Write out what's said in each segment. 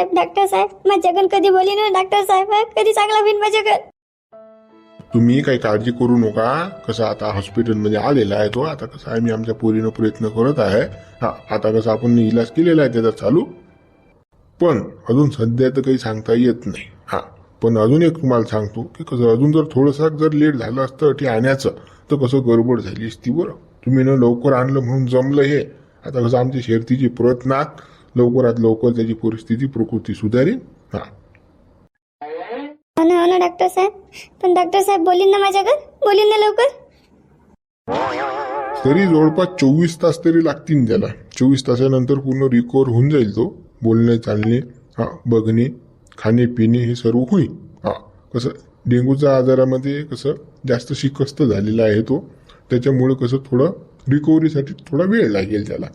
साहेब doctor साहेब माझ्या जगन कधी बोली ना डॉक्टर साहेब कधी चांगला होईल माझ्या जगन तुम्ही काही काळजी करू नका. कसं आता हॉस्पिटलमध्ये आलेला आहे तो आता कसं आहे मी आमच्या पोरीनं प्रयत्न करत आहे. हा आता कसं आपण इलाज केलेला आहे त्याचा चालू. पण अजून सध्या तर काही सांगता येत नाही. हा पण अजून एक तुम्हाला सांगतो की कसं अजून जर थोडंसं जर लेट झालं असतं ते आणायचं तर कसं गडबड झाली असती बरं. तुम्ही ना लवकर आणलं म्हणून जमलं हे. आता कसं आमची शेरतीची प्रयत्नात लवकरात लवकर त्याची परिस्थिती प्रकृती सुधारेल. हा. हो ना हो ना डॉक्टर साहेब. पण डॉक्टर साहेब बोलीन ना माझ्या घर बोलीन ना लवकर? तरी जवळपास चोवीस तास तरी लागतील त्याला. चोवीस तासानंतर पूर्ण रिकवर होऊन जाईल तो. बोलणे चालणे हा बघणे खाणे पिणे हे सर्व होईल. हा. कसं डेंग्यूच्या आजारामध्ये कसं जास्त शिकस्त झालेला आहे तो. त्याच्यामुळे कसं थोडं रिकव्हरीसाठी थोडा वेळ लागेल त्याला.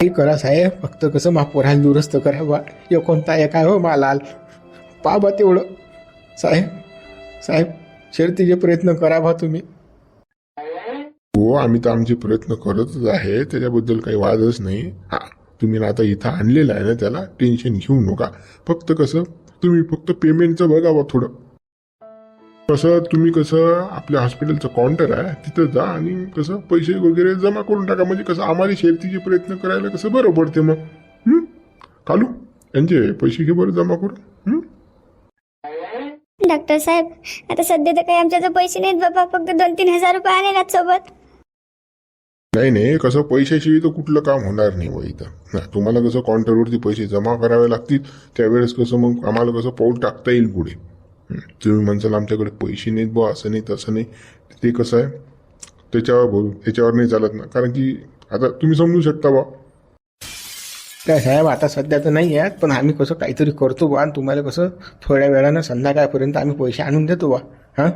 काही करा साहेब फक्त कसं मा दुरुस्त करा बा यो कोणता आहे काय हो मालाल? पाबा बा तेवढं. साहेब साहेब शर्तीचे प्रयत्न करा बा तुम्ही. हो आम्ही तर आमचे प्रयत्न करतच आहे. त्याच्याबद्दल काही वादच नाही. हा तुम्ही ना आता इथं आणलेलं आहे ना त्याला टेन्शन घेऊ नका. फक्त कसं तुम्ही फक्त पेमेंटचं बघा बा थोडं. कसं तुम्ही कसं आपल्या हॉस्पिटलचं काउंटर आहे तिथं जा आणि कसं पैसे वगैरे जमा करून टाका. म्हणजे कसं आम्हाला शेरतीचे प्रयत्न करायला कसं बरं पडते मग? कालू यांचे पैसे घे बरं जमा करून? डॉक्टर साहेब आता सध्या तर काही आमच्याजवळ पैसे नाहीत बाबा. फक्त दोन तीन हजार रुपये आणेल सोबत. नाही नाही कसं पैशाशिवाय तर कुठलं काम होणार नाही इथं. हा, तुम्हाला कसं काउंटरवरती पैसे जमा करावे लागतील त्यावेळेस कसं मग आम्हाला कसं पाऊल टाकता येईल पुढे. तुम्ही म्हणसाल आमच्याकडे पैसे नाहीत बा असं नाही तसं नाही. ते कसं आहे? त्याच्यावर बोलू त्याच्यावर नाही चालत ना. कारण की आता तुम्ही समजू शकता बा काय साहेब आता सध्या तर नाही आहेत पण आम्ही कसं काहीतरी करतो बा आणि तुम्हाला कसं थोड्या वेळानं संध्याकाळपर्यंत आम्ही पैसे आणून देतो बा हां?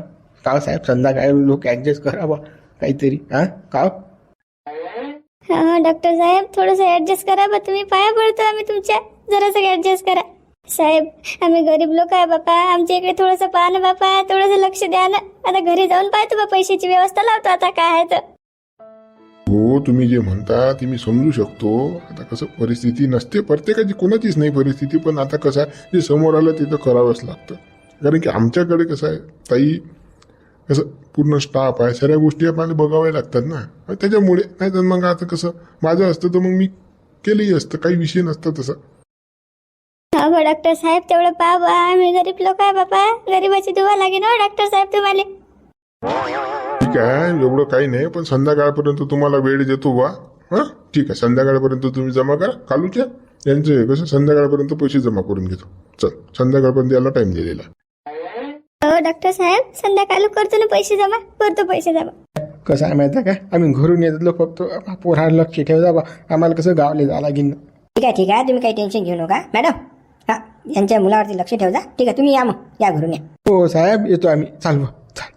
का साहेब संध्याकाळी लोक ॲडजस्ट करा बा काहीतरी. हां? का हा डॉक्टर साहेब थोडंसं ऍडजस्ट करा बा तुम्ही पाया पडतो आम्ही तुमच्या. जरासं ऍडजस्ट करा. साहेब आम्ही गरीब लोक आहे बापा. आमच्या इकडे थोडंसं पहा ना बापा. थोडंसं लक्ष द्या ना. आता घरी जाऊन पाहतो बा पैशाची व्यवस्था लावतो आता काय आहे तर. हो तुम्ही जे म्हणता ते मी समजू शकतो. आता कसं परिस्थिती नसते प्रत्येकाची कोणाचीच नाही परिस्थिती पण आता कसं आहे जे समोर आलं ते तर करावंच लागतं. कारण की आमच्याकडे कसं आहे ताई कसं पूर्ण स्टाफ आहे सगळ्या गोष्टी आपल्याला बघाव्या लागतात ना. आणि त्याच्यामुळे नाही तर मग आता कसं माझं असतं तर मग मी केलंही असतं काही विषय नसतं तसं. हा डॉक्टर साहेब तेवढं पहा बा आम्ही गरीब लोक आहे बापा. गरीबाची दुवा लागेल हो डॉक्टर साहेब तुम्हाला. ठीक आहे एवढं काही नाही पण संध्याकाळपर्यंत तुम्हाला वेळ देतो बा. हां? ठीक आहे संध्याकाळपर्यंत तुम्ही जमा करा. कालूच्या यांचे कसं संध्याकाळपर्यंत पैसे जमा करून घेतो. चल संध्याकाळपर्यंत याला टाइम दिलेला. हो डॉक्टर साहेब संध्याकाळी करतो ना पैसे जमा. करतो पैसे जमा. कसं आहे माहिती आहे का? आम्ही घरून येतो फक्त पोराला लक्ष ठेवता बा आम्हाला कसं गावले जा लागेल ठीक आहे ठीक आहे. तुम्ही काही टेन्शन घेऊ नका. मॅडम यांच्या मुलावरती लक्ष ठेवा ठीक आहे तुम्ही या मग. या घरून या. हो साहेब येतो आम्ही. चाल बा चाल.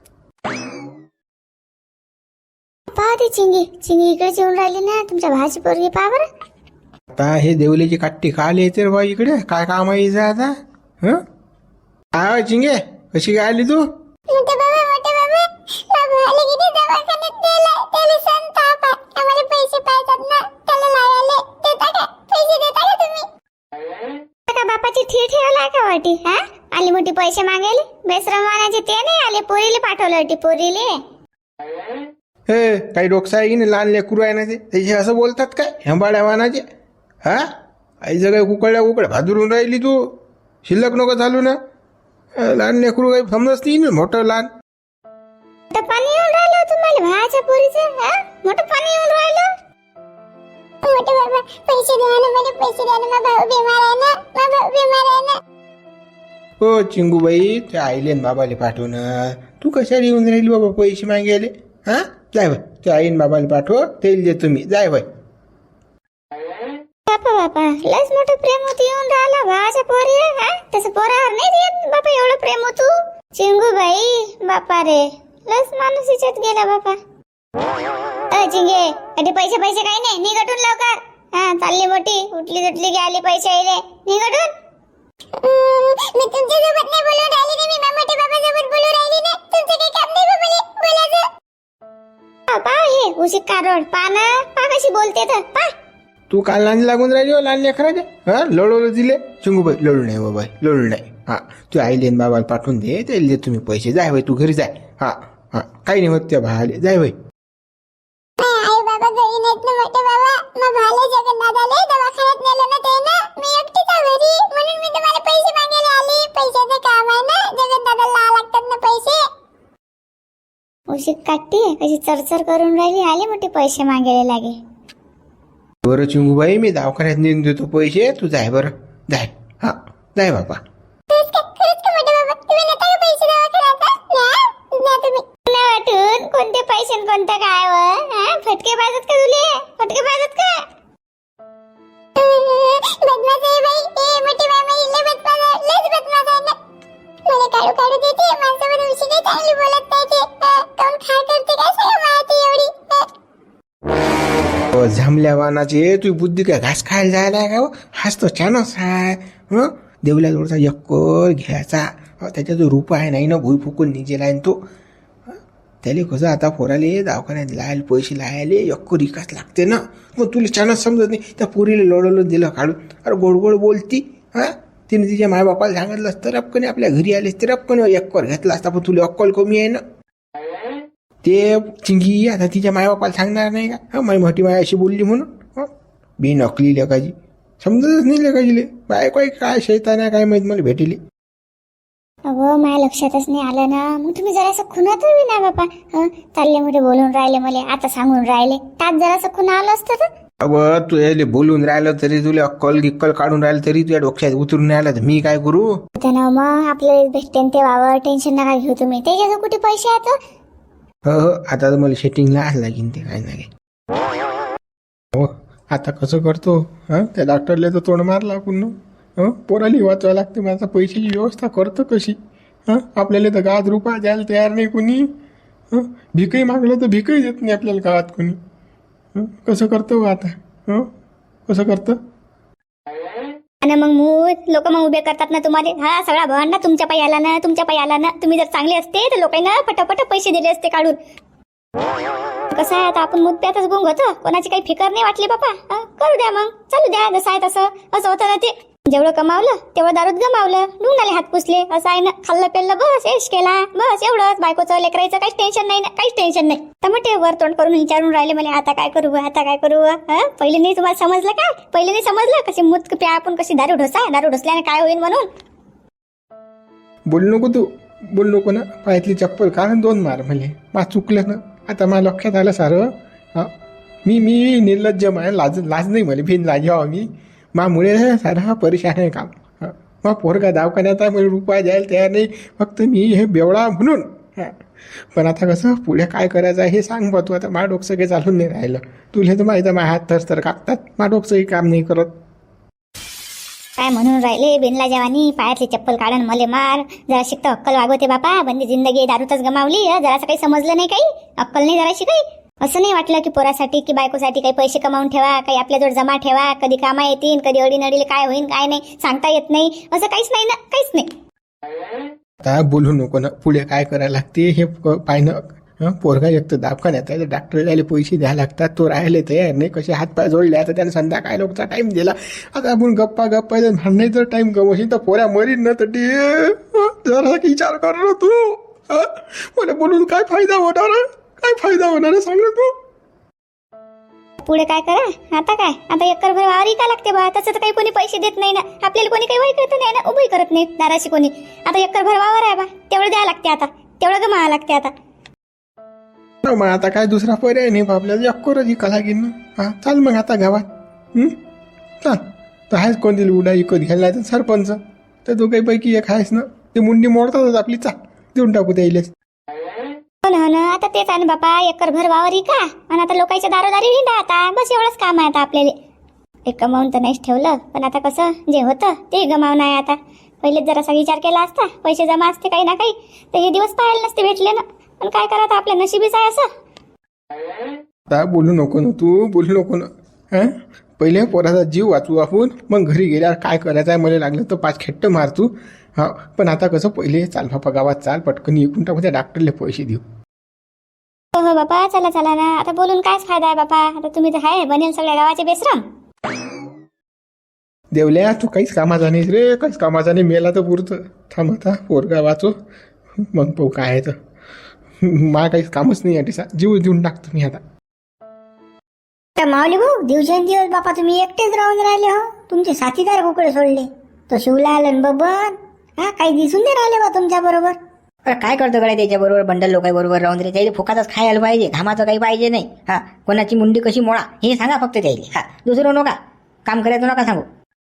पहा ती चिंगी. चिंगी इकडे येऊन राहिली ना तुमच्या भाजी पोरगी पहा बरं. आता हे देवलीची काट्टी काल येते रे बा इकडे. काय काम आहे हिचं आता? हं? काय चिंगे कशी काय आली तू? मोठे बाबा मोठे बाबा. बाबा आले किती दवाखान्यात नेला त्याला संताप आहे आम्हाला पैसे पाहिजेत ना त्याला लावायला देता का पैसे देता का तुम्ही का बापाची ठी ठेवला का वाटी हा? आली मोठी पैसे मागायले? बेसरम मानाचे ते नाही आले पोरीले पाठवलं वाटी पोरीले. हे काही डोकसा आहे की नाही लहान लेकरू आहे ना ते? त्याचे असं बोलतात काय? हेंबाड्या वानाचे हा? आई जगा कुकड्या कुकड्या भादरून राहिली तू. शिल्लक नको चालू ना. लहान लेकरू काही समजत नाही ना मोठं लहान. पाणी येऊन राहिलं तुम्हाला भावाच्या पोरीचं मोठं पाणी येऊन राहिलं? मोठे बाबा पैसे द्या ना मला पैसे द्या ना. माझा भाऊ बिमार आहे ना. माझा भाऊ बिमार आहे ना. हो चिंगूबाई त्या आईले न बाबाले पाठवणं तू कशाला येऊन राहिली बाबा पैसे मागायले? हा? जाय बाय त्या आईन बाबाला पाठव तेल देतो मी. जाय बाय बापा बापा लस मोठं प्रेम होती. येऊन राहिला भावाच्या पोरी हा? तसं पोरावर नाही येत बापा एवढं प्रेम होतू. चिंगू बाई बापा रे लस माणूस हिच्यात गेला बापा. अ चिंगे अरे पैसे पैसे काही नाही. निघटून लवकर. हा चालली मोठी. उठली सुटली की आली पैसे आले निघटून मी तुमच्यासोबत नाही बोलून राहिली ना मी मामाटे बाबा सोबत बोलून राहिली ना तुमचं काही काम नाही बाबा बोलायचं. पा हे उशिक कारोड पा ना पा कशी बोलते तर पा. तू काल लागून राहिली हो लहान लेकराच्या हा लढवलं दिले चिंगूबाई लढू नाही बाबा लढू नाही हा तू आईले बाबाला पाठवून दे. त्याला दे तुम्ही पैसे. जाय बाई तू घरी जाय. हा हा काही नाही होत त्या भाले जाय बाई. मोठे बाबा. मग भाले जगन्नाथाले दवाखान्यात नेलं ना ते ना मी एकटीच आहे घरी. म्हणून मी तुम्हाला पैसे मागायला आली. पैशाचं काम आहे ना. जगन्नाथाला लागतात ना पैसे. उशीक काटते कशी चरचर करून राहिली. आले मोठे पैसे मागायला लागे. बरं चिंगूबाई मी दवाखान्यात नेऊन देतो पैसे. तू जाय बरं. जाय. हा जाय बाबा. खरंच का? खरंच का मोठे बाबा? तुम्ही नेता का पैसे दवाखान्यात? न्या न्या तुम्ही. ना वाटून. कोणते पैसे न कोणतं काय व हा? फटके पाजत का तुले? फटके पाजत का? बदमाश आहे बाई. ए मोठी बदमाश आहे बदमाश आहे. मला काढू काढू देते. उशी चांगली बोलत करते काय माहिती एवढी. तू बुद्धी काय? घास खायला जायला का हो? हाच तो छानच आहे. हं? देवल्या जोडचा यक्कर घ्यायचा. अ, त्याचा जो रूप आहे नाही ना? भुई फुकून निजेला आहे तो. त्याले कसं आता पोराले दवाखान्यात लायला पैसे लायले यक्कर रिकास लागते ना. मग तुला छानच समजत नाही. त्या पोरीला लोळवलं दिलं काढून. अरे गोड गोड बोलती हां? तिने तिच्या मायबापाला सांगितलं तर अक्कने आपल्या घरी आलेस तर अक्कन यक्कर घेतला असता पण तुला अक्कल कमी आहे ना. ते चिंगी आता तिच्या मायबापाला सांगणार नाही का? हा माई मोठी माय अशी बोलली म्हणून. हां? बी नकली लेकाजी. समजतच नाही लेखाजीले बाय काय काय शैतान आहे काय माहीत मला भेटेली. अगं माझ्या लक्षातच नाही आलं ना. मग तुम्ही जरासं खुनात हवी ना बापा. हं? चालले मोठे बोलून राहिले मला आता सांगून राहिले. त्यात जरासं खुना आलं असतं तर. अव तू याले बोलून राहिलं तरी तुला अक्कल गिक्कल काढून राहिलं तरी तुझ्या डोक्यात उतरून राहिलं तर मी काय करू? त्यानं मग आपल्याला भेटते ते वावर टेन्शन नका घेऊ तुम्ही. त्याच्याचं कुठे पैसे आहेत हो? हो हो. आता तर मला सेटिंगला आज लागीन ते काय नाही हो आता कसं करतो? हा? त्या डॉक्टरला तर तोंड मारला पुन्हा हं? पोराली वाचवा लागते माझा पैशाची व्यवस्था करतो कशी? हां? आपल्याला तर गावात रुपया द्यायला तयार नाही कोणी. हं? भिकही मागलं तर भिकही देत नाही आपल्याला गावात कोणी. हं? कसं करतो हो आता? हं? कसं करतं? आणि मग मूत लोक मग उभे करतात ना तुम्हाला. हा सगळा भवन ना तुमच्या पायी आला ना तुमच्या पायी आला ना. तुम्ही जर चांगले असते तर लोकांना पटापट पैसे दिले असते काढून. कसं आहे आता आपण मुद्द्यातच गुंग होतो. कोणाची काही फिकर नाही वाटली बापा. करू द्या मग. चालू द्या जसं आहे तसं. असं होतं ना ते. जेवढं कमावलं तेवढं दारूत गमावलं. ढुंगणाले हात पुसले. असं आहे ना खाल्लं पेललं बस एश केला. बस एवढंच. बायकोचं लेकरायचं काहीच टेन्शन नाही ना काहीच टेन्शन नाही. तर वर तोंड करून विचारून राहिले मला आता काय करू आता काय करू पहिले नाही तुम्हाला समजलं काय पहिले नाही समजलं? कशी मुत प्या आपण कशी दारू ढोसा? दारू ढोसल्याने काय होईल म्हणून? बोल नको तू. बोल नको ना. पायातली चप्पल कारण दोन मार म्हणजे मा चुकलं ना. आता मला लक्षात आलं सारं. मी मी निर्लज्ज आहे लाज लाज नाही मला भिन लाज मी. मामुळे सारा परेशान आहे काम मग पोरगा दवाखान्याचा आहे मला रुपया द्यायला तयार नाही फक्त मी हे बेवळा म्हणून पण आता कसं पुढे काय करायचं हे सांग बा तू आता मा डोकं काही चालून नाही राहिलं तुला तर माहिती माझ्या हात तर तर कापतात मा डोकंही काम नाही करत काय म्हणून राहिले बिनला जवानी पायातली चप्पल काढून मले मार जरा शिकतो अक्कल वागवते बापा बंदी जिंदगी दारूतच गमावली हं? जरासं काही समजलं नाही काही अक्कल नाही जराशी काही असं नाही वाटलं की पोरासाठी की बायकोसाठी काही पैसे कमावून ठेवा काही आपल्याजवळ जमा ठेवा कधी कामा येतील कधी अडीनडीले काय होईल काय नाही सांगता येत नाही असं काहीच नाही ना काहीच नाही. आता बोलू नको ना पुढे काय करायला लागते हे पाहिनं पोरगा एक तर दवाखान्यात आहे डॉक्टर द्यायला पैसे द्यायला लागतात तो राहिले तयार नाही कसे हातपाय जोडले आता त्यानं संध्याकाळ लोकचा टाईम दिला. आता आपण गप्पा गप्पा भांडणे जर टाईम गमवशील तर पोऱ्या मरीन ना तर जरा विचार कर ना तू. मला बोलून काय फायदा होणार? काय फायदा होणार आहे? सांग ना तू. पुढे काय करा? आता काय? आता एकर भर वावर का लागते बा. तसं तर काही कोणी पैसे देत नाही ना. आपल्याला कोणी काही वाईट करत नाही ना. उभंही करत नाही. दाराशी कोणी. आता एकर भर वावर आहे बा. तेवढं द्यावं लागते आता. तेवढं गमावं लागते आता. मग आता काय दुसरा पर्याय नाही बा आपल्याला. अक्कोर जी लागेल ना. हा चाल मग आता गावात. हं? चाल. तर आहेच कोणती उडा इकत घ्यायला तर सरपंच. तर दोघांपैकी एक आहेस ना. ते मुंडी मोडतातच आपली. चा देऊन टाकू त्याइलेच. हो ना ना आता तेच आहे ना बापा एकर भर वावर का? आणि आता लोकांच्या दारोदारी हिंडा आता बस एवढंच काम आहे आता आपल्याला. एक कमावून तर नाहीच ठेवलं पण आता कसं जे होतं ते गमावून आहे आता. पहिले जरासा विचार केला असता पैसे जमा असते काही ना काही तर हे दिवस पाहायला नसते भेटले ना. पण काय करा आता आपल्या नशिबीच आहे असं. आता बोलू नको ना तू बोलू नको ना. हं? पहिले पोराचा जीव वाचू आपण मग घरी गेल्यावर काय करायचं आहे मला लागलं तर पाच खेट्ट मार तू. हा पण आता कसं पहिले चाल बापा गावात चाल पटकन इकून टाकू त्या डॉक्टरला पैसे देऊ. हो हो बापा चला चला ना. आता बोलून कायच फायदा आहे बापा? आता तुम्ही तर आहे बनेल सगळ्या गावाचे बेसरम देवल्या तू काहीच कामाचा नाहीस रे काहीच कामाचा नाही मेला तर पुरतं. थांब आता पोरगा वाचो. मग पाहू काय आहे तर. मला काहीच कामच नाही आहे टिसा जीव देऊन टाकतो मी आता. तर माऊली भाऊ दिवसेंदिवस बापा तुम्ही एकटेच राहून राहिले हो. तुमचे साथीदार कुकडे सोडले. तो शिवलाल आणि बबन. हा काही दिसून नाही राहिले बा तुमच्या बरोबर. अरे काय करतो गड्या त्याच्याबरोबर बंडल लोकांबरोबर राहून रे त्याला फुकातच खायला पाहिजे. घामाचं काही पाहिजे नाही. हा कोणाची मुंडी कशी मोळा हे सांगा फक्त त्याला. हा दुसरं नका. काम करायचं नका सांगू.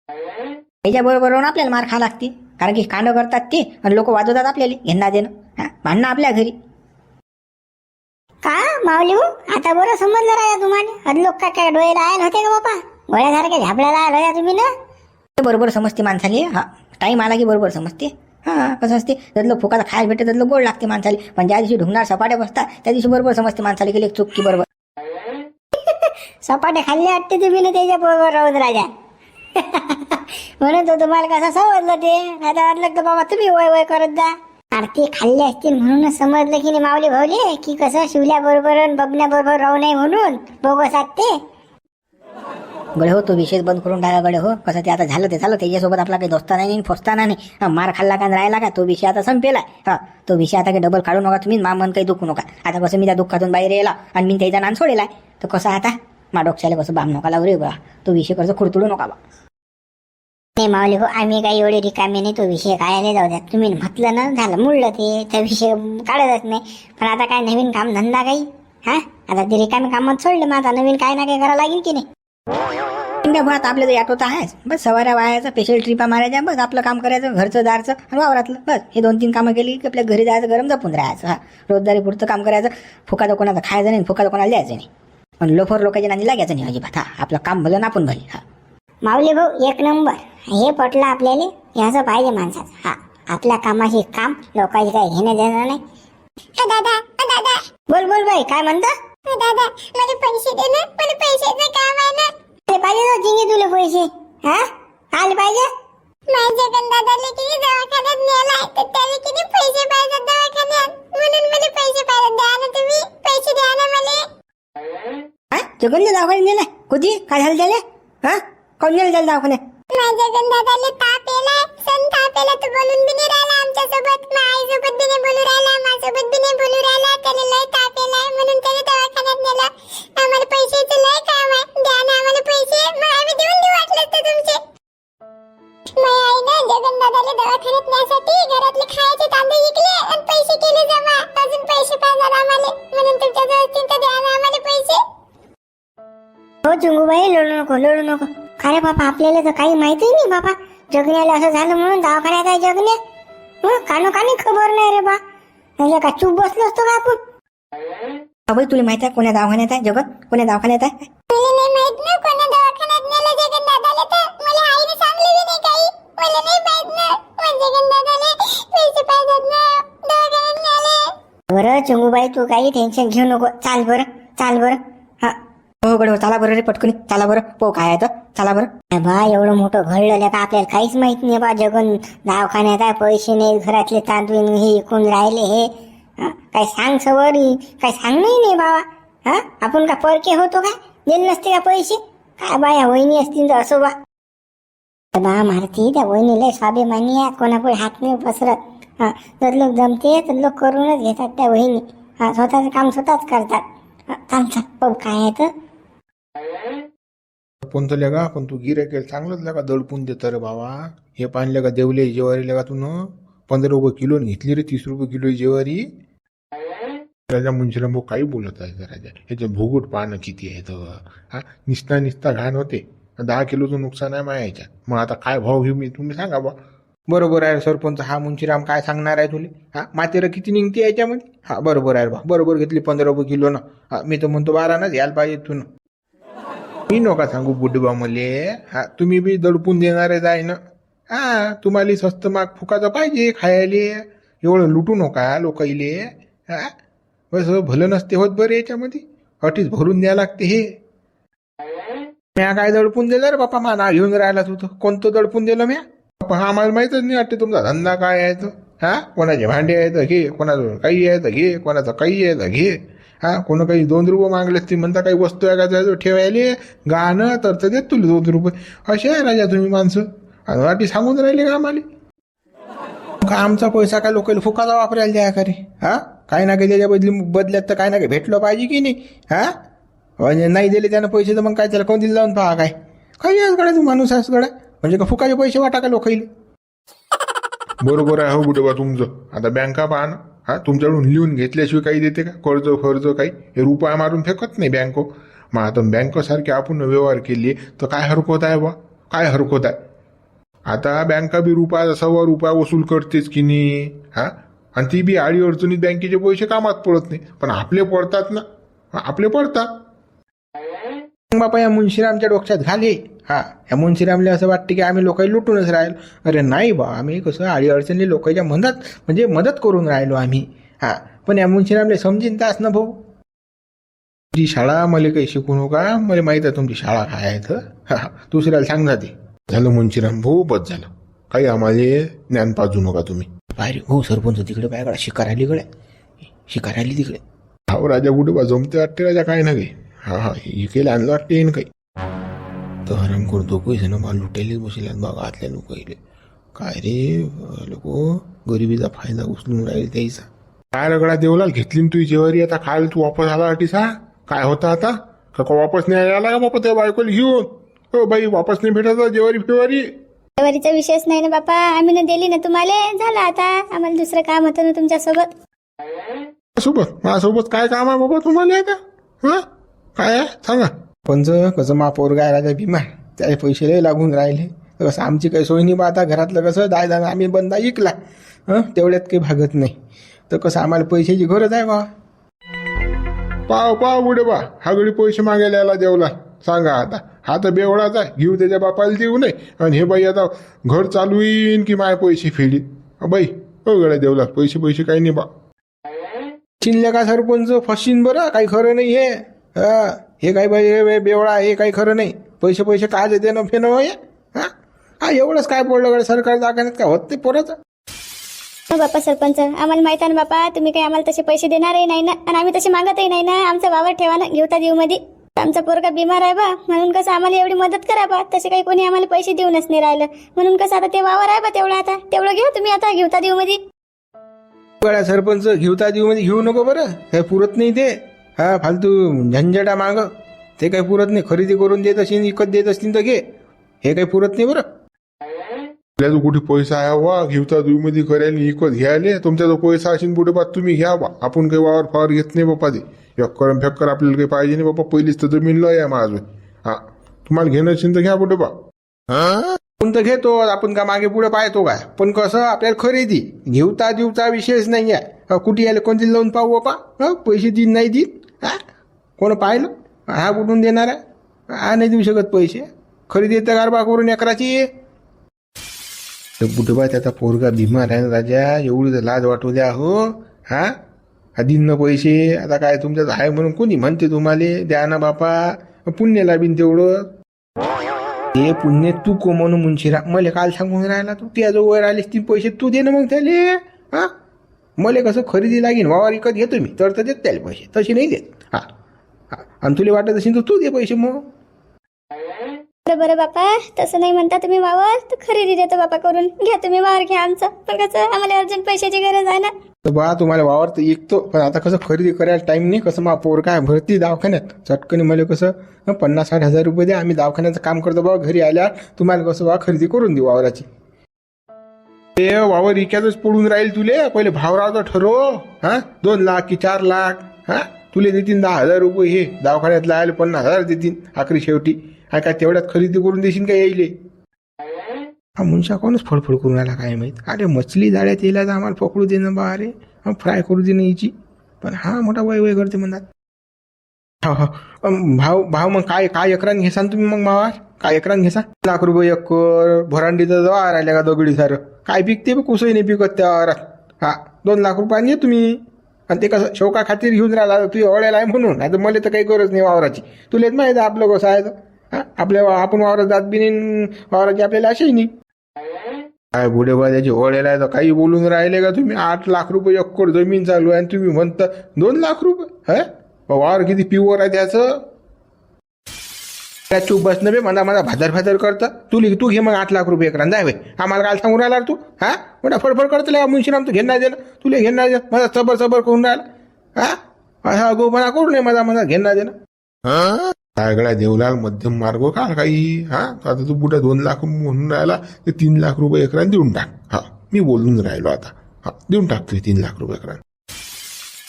त्याच्याबरोबर राहून आपल्याला मार खा लागते कारण की कांड करतात ते आणि लोक वाजवतात आपल्याला घेणं देणं. हा भांडणं आपल्या घरी. का माऊली भाऊ? आता बरं समजलं राजा तुम्हाला. हर लोक काय काय डोळे लायल होते का बापा? गोळ्यासारखे झापड्या लायल होत्या तुम्ही ना? ते बरोबर समजते माणसाले हा. टाईम आला की बरोबर समजते? हा कसं असते? त्यातलं फुकाचं खायला भेटते त्यातलं गोड लागते माणसाला. पण ज्या दिवशी ढुंगणार सपाट्या बसतात त्या दिवशी बरोबर समजते माणसाला गेले चूक की बरोबर. सपाटे खाल्ले वाटते तुम्ही ना त्याच्या बरोबर राहून राजा. म्हणून तो तुम्हाला कसं समजलं ते? आता वाटलं तर बाबा तुम्ही वय वय करत जा. आरती ते खाल्ले असतील म्हणूनच समजलं की नाही माऊली भाऊले? की कसं शिवल्या बरोबर बबण्या बरोबर राहू नये म्हणून? बोगस ते. गडे हो तो विषय बंद करून टाका गडे हो. कसं ते आता झालं ते झालं त्याच्यासोबत आपला काही दोस्ता नाही फोसताना नाही. हा, मार खाल्ला का आणि राहिला का? तो विषय आता संपेला हा तो विषय आता काही डबल काढू नका तुम्ही मा मन काही दुखू नका. आता कसं मी त्या दुःखातून बाहेर यायला आणि मी त्याचा नान सोडेला तर कसं आता? मा डोक्याला कसं बाम नका लावू रे बा. तो विषय कसं खुडतुडू नका बा. नाही माऊली हो आम्ही काही एवढे रिकामे नाही तो विषय काढायला जाऊ द्या. तुम्ही म्हटलं ना झालं मुळलं ते त्या विषय काढतच नाही. पण आता काय नवीन काम धंदा काही? हा? आता ते रिकामी कामात सोडलं मग आता नवीन काय ना काय करावं लागेल की नाही? इंडिया भरात आपलं तर ऑटो तर आहेच. बस सवाऱ्या वायाचं स्पेशल ट्रिपा मारायच्या बस आपलं काम करायचं घरचं दारचं आणि वावरातलं. बस हे दोन तीन कामं केली की आपल्या घरी जायचं गरम जपून राहायचं हा. रोजदारी पुढचं काम करायचं फुकाचं कोणाचं खायचं नाही फुकाचं कोणाला द्यायचं नाही. पण लोफर लोकांच्या नाणी लागायचं नाही अजिबात हा. आपलं काम भलं ना आपण भले हा. माऊली भाऊ एक नंबर. हे पटलं आपल्याला याचं पाहिजे माणसाचं हा. आपल्या कामाशी काम लोकांची काही घेणं देणं नाही दादा दादा. बोल बोल बाई काय म्हणता? दादा मला पैसे दे ना मला पैशाचं काम आहे ना? अरे पाहिजे ना जिंगे तुला पैसे हा? आले पाहिजे? माझ्या दादाला किती दवाखान्यात नेलाय तर त्याला किती पैसे पाहिजे दवाखान्यात? म्हणून मला पैसे पाहिजे द्या ना तुम्ही पैसे द्या ना मला. हा? जगन दवाखान्यात नेलाय कधी काय झालं त्याला? हा? कोण नेलं त्याला दवाखान्यात? माझ्या गंधादाले ताप येलाय सण ताप येला तर बोलून बी नाही नको लोळू नको. अरे बाबा आपल्याला तर काही माहिती नाही बाबा जगण्याला असं झालं म्हणून दवाखान्यात आहे जगण्या. हं, कानो कानी खबर नाही रे बा. म्हणजे का चूप बसलो असतो का आपण? तुला माहीत आहे कोण्या दवाखान्यात आहे जगन कोण्या दवाखान्यात आहे? मला नाही माहीत ना कोणा दवाखान्यात नेलं जगन दादाला तर. मला आईने सांगले बी नाही काही. मला नाही माहीत ना. पण जगन दादाले पैसे पाहिजेत ना. दवाखान्यात नेले. बरं चंगूबाई तू काही टेन्शन घेऊ नको. चाल बरं चाल बरं. हा हो चला बरं रे पटकन. चला बरं. पो काय आहे तर. चला बरं. बा एवढं मोठं घडलं का? आपल्याला काहीच माहीत नाही बा जगन. दवाखान्यात आहे पैसे नाही घरातले तांदूळ हे इकून राहिले हे. काय सांग सवरी. काय सांग नाही नाही बाबा. हा? आपण का परके होतो काय दिले नसते का पैसे? काय बा या वहिनी असतील तर असो बा. बा मारती त्या वहिनीला स्वाभिमानी आहे. कोणापुढे हात नाही पसरत. हा? जर लोक जमते तर लोक करूनच घेतात त्या वहिनी. हा? स्वतःचं काम स्वतःच करतात. चाल चाल काय आहे तर. पण तर लगा पण तू गिरे केलं चांगलंच लगा दडपून देतं रे बाबा. हे पाहिलं का देवले जेवारी लगा तू न पंधरा रुपये किलो घेतली रे तीस रुपये किलो जेवारी. राजा मुंशीला भाऊ काही बोलत आहे राजा. ह्याच्या भोगूट पाहणं किती आहे तर हा? निसता निसता घाण होते. दहा किलोचं नुकसान आहे माझ्या याच्यात मग आता काय भाव घेऊ मी? तुम्ही सांगा बा. बरोबर आहे सरपंच. हा मुंशीराम काय सांगणार आहे तुले? हा? मातेरा किती निघते याच्यामध्ये? हा बरोबर आहे बा. बरोबर घेतली पंधरा रुपये किलो ना. हा मी तर म्हणतो बारानंच यायला पाहिजे तू मी नका सांगू बुडबा मले हा तुम्ही बी दडपून देणारे जाय ना हा तुम्हाला स्वस्त माग फुकाचं पाहिजे खायले एवढं लुटू नका लोक इले हा बस भलं नसते होत बरं याच्यामध्ये अटीच भरून द्या लागते हे म्या काय दडपून दिलं रे बापा मा घेऊन राहिला तू तर कोणतं दडपून दिलं म्या बापा हा आम्हाला माहीतच नाही वाटते तुमचा धंदा काय आहे तो हा कोणाचे भांडे यायचं घे कोणाचं काही आहे घे कोणाचं काही आहे घे हा कोण काही दोन रुपये मागले ती म्हणता काही वस्तू आहे का त्याजवळ ठेवायले? गाणं तर तर देत तुला दोन रुपये. असे आहे राजा तुम्ही माणसं. आणि वाटी सांगून राहिले का आम्हाला? का आमचा पैसा काय लोकांना फुकाचा वापरायला द्या का रे? हा? काय ना काही त्याच्या बदली बदल्यात तर काय ना काही भेटलं पाहिजे की नाही? हा? म्हणजे नाही दिले त्यानं पैसे तर मग काय त्याला कोण दिलं जाऊन पहा काय? काही आहेस गड्या तू माणूस आहेस गड्या? म्हणजे का फुकाचे पैसे वाटा का लोकाईले बरोबर आहे हो बुडेबा तुमचं. आता बँका पाहा ना? हा तुमच्याकडून लिहून घेतल्याशिवाय काही देते का? कर्ज फर्ज काही? हे रुपया मारून फेकत नाही बँको मग आता बँकासारखे आपण व्यवहार केले तर काय हरकत आहे बा काय हरकत आहे? आता बँका बी रुपया सव्वा रुपया वसूल करतेच की नाही? हा? आणि ती बी आडी अडचणीत बँकेचे पैसे कामात पडत नाही. पण आपले पडतात ना? आपले पडतात. बापा या मुंशीरामच्या डोक्यात घाले हा या मुंशीरामला असं वाटतं की आम्ही लोकांना लुटूनच राहिलो. अरे नाही बा आम्ही कसं आडी अडचणी लोकांच्या मदत म्हणजे मदत करून राहिलो आम्ही. हा पण या मुंशीरामला समजीन तास ना भाऊ. तुझी शाळा मला काही शिकू नका मला माहीत आहे तुमची शाळा काय आहे तर हा हा, दुसऱ्याला सांग ते. झालं मुंशीराम भाऊ बस झालं. काही आम्हाला ज्ञान पाजू नका तुम्ही. पाहिजे हो सरपंच तिकडे काय करा शिकार आली कडे शिकार आली तिकडे. हा राजा बुडेबा जमते वाटते राजा काय ना काही हा हा इकेला आणलं वाटते येईन काही. तर हराम करतो. पैसे ना मला लुटायलेच बसले बघा आतल्या लोक काय रे लोक? गरिबीचा फायदा उचलून राहील त्याचा काय रगडा देवलाल घेतली ना तुझी जेवारी? आता खायला तू वापस आला सा काय होता आता? का का वापस नाही आला का बापा त्या बायकोला घेऊन? हो बाई वापस नाही भेटत आहे जेवारी फेवारी. जेवारीचा विषयच नाही ना बापा. आम्ही ना दिली ना तुम्हाला. झालं आता. आम्हाला दुसरं काम होतं ना तुमच्यासोबत. सोबत माझ्यासोबत काय काम आहे बाबा तुम्हाला आता? हा? काय आहे? सांगा. पण जर कसं मा पोरगा राजा भीमा त्याचे पैसे लय लागून राहिले. तर कसं आमची काही सोय नाही बा आता घरातलं कसं दाय दाना आम्ही बंदा ऐकला हं? तेवढ्यात काही भागत नाही. तर कसं आम्हाला पैशाची गरज आहे बा. पाव पाव बुडे बा. हा गडी पैसे मागायला याला देवला. सांगा आता. हा तर बेवडाच आहे. घेऊ त्याच्या बापाला देऊ नये आणि हे बाई आता घर चालू येईन की माय पैसे फेडी बाई हो गड्या देवला. पैसे पैसे काही नाही बा. चिनल्या का सरपंच? फशीन बरं. काही खरं नाही हे हं, हे काय बाई हे बेवडा हे काही खरं नाही. पैसे पैसे काय देते ना फेन हे हा? हा? एवढंच काय पडलं गड्या? सरकार दाखवण्यात काय होत ते पोराचं हो बापा सरपंच. आम्हाला माहीत आहे ना बापा तुम्ही काही आम्हाला तसे पैसे देणारही नाही ना आणि आम्ही तसे मागतही नाही ना. आमचा वावर ठेवा ना घेऊता देऊ मध्ये आमचा पोरगा बिमार आहे बा म्हणून कसं आम्हाला एवढी मदत करा बा. तसे काही कोणी आम्हाला पैसे देऊनच नाही राहिलं. म्हणून कसं आता ते वावर आहे बा तेवढं आता. तेवढं घ्या तुम्ही आता घेऊता देऊ मध्ये गड्या सरपंच घेऊता देऊ मध्ये घेऊ नको बरं. काही पुरत नाही ते. हा फालतू झंझटा माग. ते काही पुरत नाही. खरेदी करून देत असतील विकत देत असतील तर घे. हे काही पुरत नाही बरं. आपल्या जो कुठे पैसा आहे वा घेऊता तुम्ही मध्ये करायला विकत घ्यायले तुमचा जो पैसा असेल बुडे बा तुम्ही घ्या बा आपण काही वावर फावर घेत नाही बापा ते. यक्कर फेक्कर आपल्याला काही पाहिजे नाही बापा. पहिलीच तर जमीन लय आहे माझं. हा. तुम्हाला घेणं असेल तर घ्या बुडे बा आपण तर घेतो. आपण का मागे पुढे पाहतो काय? पण कसं आपल्याला खरेदी घेऊता देऊता विषयच नाही आहे. कुठे यायला कोणती लावून पाहू बापा? हं, पैसे देईन नाही देईन? हा? कोण पाहिलं? हा कुठून देणार आहे? हा नाही देऊ शकत पैसे. खरेदी तर गारबा करून एकराची बुटबा त्याचा पोरगा बिमार आहे ना राजा? एवढी तर लाज वाटू द्या हो. हा? हा दिन न पैसे. आता काय तुमच्यात आहे म्हणून कोणी म्हणते तुम्हाला? द्या ना बापा. पुण्य लाभीन तेवढं. हे पुण्य तू को म्हणून मुंशीरा. मला काल सांगून राहिला तू. त्याजवळ आलीस ती पैसे तू दे ना मग त्याले. हा? मला कसं खरेदी लागेल वावर विकत घेतो मी तर तर देत त्याला पैसे तसे नाही देत. हा. हा. आणि तुला वाटत असेल तर तू दे पैसे मग. बरं बरं बापा तसं नाही म्हणता तुम्ही वावर तर खरेदी देतो बापा करून. घ्या तुम्ही वावर घ्या आमचं. पण कसं आम्हाला अर्जंट पैशाची गरज आहे ना. तर बा तुम्हाला वावर तर ऐकतो पण आता कसं खरेदी करायला टाइम नाही कसं मा पोर काय भरती दवाखान्यात. चटकन मला कसं पन्नास साठ हजार रुपये द्या आम्ही दवाखान्याचं काम करतो बा घरी आल्या तुम्हाला कसं बा खरेदी करून देऊ वावराची. ते वावर इक्यातच पडून राहील तुले. पहिले भावरावचं ठरव हा? दोन लाख की चार लाख. हा? तुले देतील दहा हजार रुपये हे. दवाखान्यात लायला पन्नास हजार देतील आखरी शेवटी. हा काय तेवढ्यात खरेदी करून देशील का यायले? हा मुंशा कोणच फडफड करून आला काय माहीत? अरे मछली जाळ्यात येईल तर आम्हाला पकडू दे ना बा अरे. फ्राय करू दे ना हिची पण हा मोठा वय वय करते म्हणतात. हा हा. भाव भाव मग काय काय एकरान घेसान तुम्ही मग मावार काय एकरान घेसा लाख रुपये एकर भरांडीचं जवा राहिल्या का दगडी सारं? काय पिकते बघ कुसही नाही पिकत त्या वावरात. हा दोन लाख रुपयाने घे तुम्ही. आणि ते कसं शोका खातीर घेऊन राहिला तू एवढ्याला आहे म्हणून. नाही तर मला तर काही गरज नाही वावराची. तुला माहिती आहे आपलं कसं आहे तर. हा आपल्या आपण वावरात जात बी नाही वावराची आपल्याला अशी नाही. काय बुढे त्याची ओळेला आहे तर काही बोलून राहिले का तुम्ही? आठ लाख रुपये एकर जमीन चालू आहे आणि तुम्ही म्हणता दोन लाख रुपये? हा? वावर किती प्युअर आहे त्याचं? त्या चूप बसणं बे मला मला भादर भादर करतं. तू लिख तू घे मग आठ लाख रुपये एकरान. जावे आम्हाला काल सांगून राहिला तू? हा? मोठा फडफड करतो मुंशीराम तू घेणार देणं. तुला घेणार देणं. माझा सबर सबर करून राहिला. हा? असा अगोपणा करू नये माझा माझा घेणार नाही देणं. हा गड्या देवलाल मध्यम मार्ग काढ काही. हा? आता तू कुठे दोन लाख म्हणून राहिला ते तीन लाख रुपये एकरान देऊन टाक. हा मी बोलून राहिलो आता. हा देऊन टाक तीन लाख रुपये एकरान.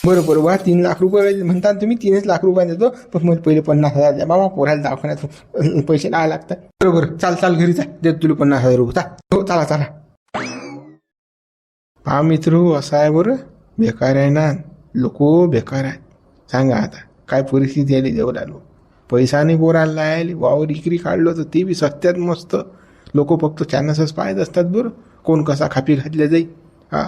बरोबर वा बा तीन लाख रुपये म्हणतात तुम्ही तीनच लाख रुपये देतो पण मग पहिले पन्नास हजार द्या. बाबा पोराला दवाखान्यात पैसे लावा लागतात. बरोबर चाल चाल घरी जा. देतो तुला पन्नास हजार रुपये. हो चला चला. हा मित्र असा आहे बरं. बेकार आहे ना. लोक हो, बेकार आहेत. सांगा आता काय परिस्थिती आली देऊ लागलो पैसा नाही पोराला लायले वावर इकरी काढलो तर ते बी सत्यात मस्त. लोक फक्त चॅनसच पाहत असतात बरं. कोण कसा खापी घातल्या जाई. हा.